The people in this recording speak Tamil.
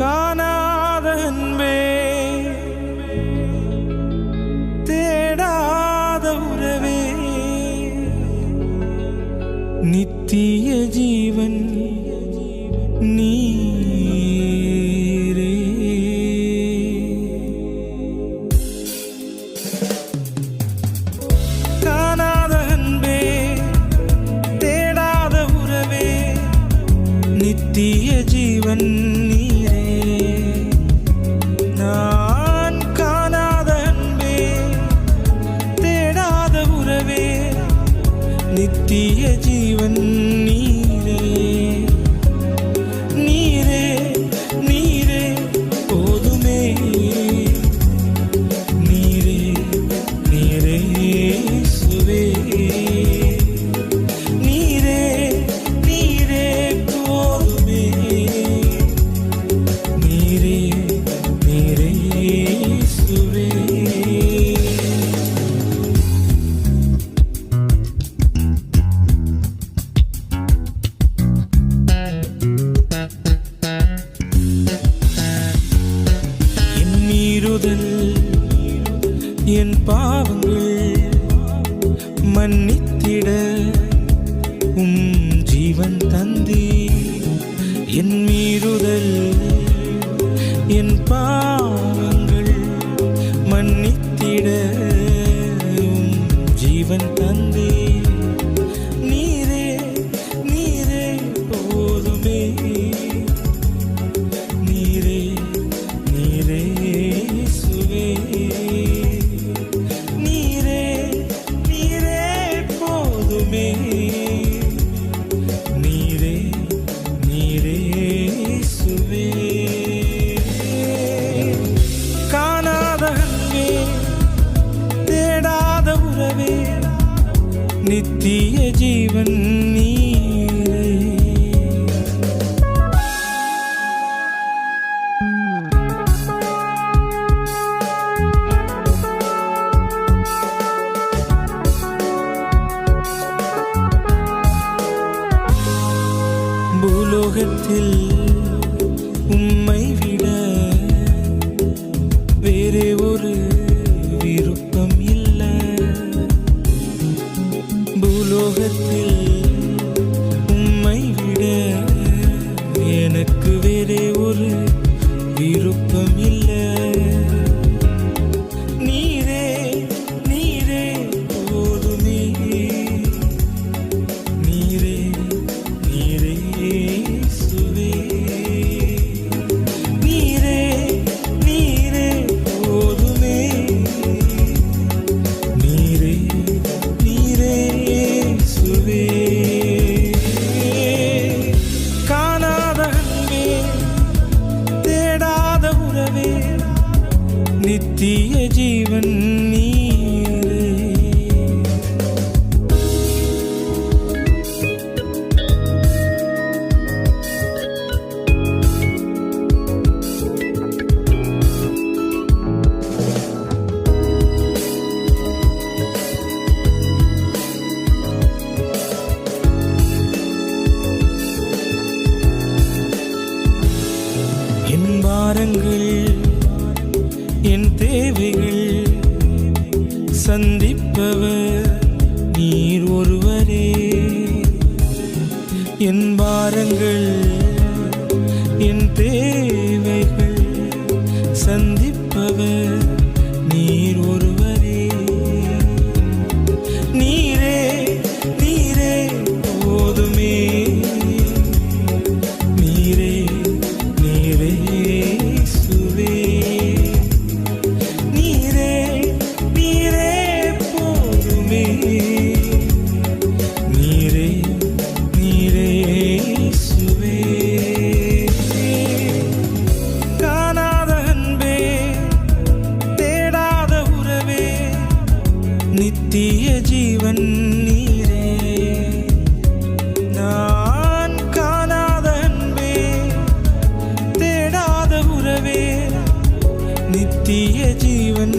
காணாத அன்பே. தேடாத உறவே. நித்திய ஜீவன் நீ நித்திய ஜீவன் நீ ജീവൻ என் பாவங்கள் மன்னித்திட உம் ஜீவன் தந்தி என் மீறுதல் नित्य जीवन नी உள்ளத்தில் ஜீவன் நீ பாரங்கள் என் தே ജീവൻ